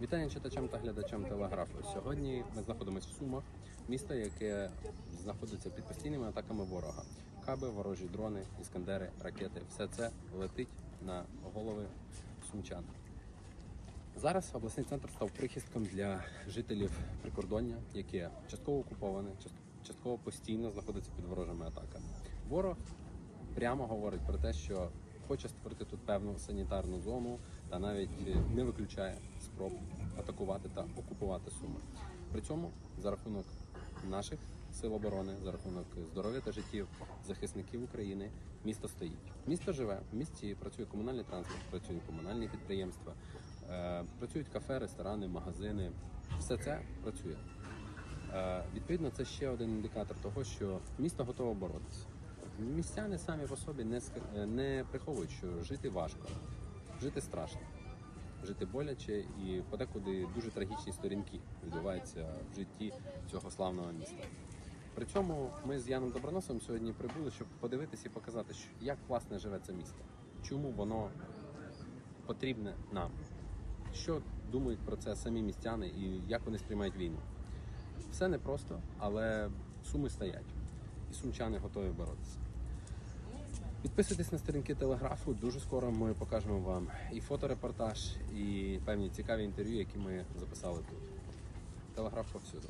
Вітання читачам та глядачам телеграфу. Сьогодні ми знаходимося в Сумах, місто, яке знаходиться під постійними атаками ворога. Каби, ворожі дрони, іскандери, ракети все це летить на голови сумчан. Зараз обласний центр став прихистком для жителів прикордоння, яке частково окуповане, частково постійно знаходиться під ворожими атаками. Ворог прямо говорить про те, що хоче створити тут певну санітарну зону та навіть е, не виключає спроб атакувати та окупувати Суми. При цьому за рахунок наших сил оборони, за рахунок здоров'я та життів захисників України місто стоїть. Місто живе, в місті працює комунальний транспорт, працюють комунальні підприємства, е, працюють кафе, ресторани, магазини. Все це працює. Е, Відповідно, це ще один індикатор того, що місто готове боротися. Містяни самі по собі не, е, не приховують, що жити важко, жити страшно, жити боляче і подекуди дуже трагічні сторінки відбуваються в житті цього славного міста. При цьому ми з Яном Доброносом сьогодні прибули, щоб подивитися і показати, як власне живе це місто, чому воно потрібне нам, що думають про це самі містяни і як вони сприймають війну. Все непросто, але суми стоять, і сумчани готові боротися. Підписуйтесь на сторінки телеграфу. Дуже скоро ми покажемо вам і фоторепортаж, і певні цікаві інтерв'ю, які ми записали тут. Телеграф повсюду.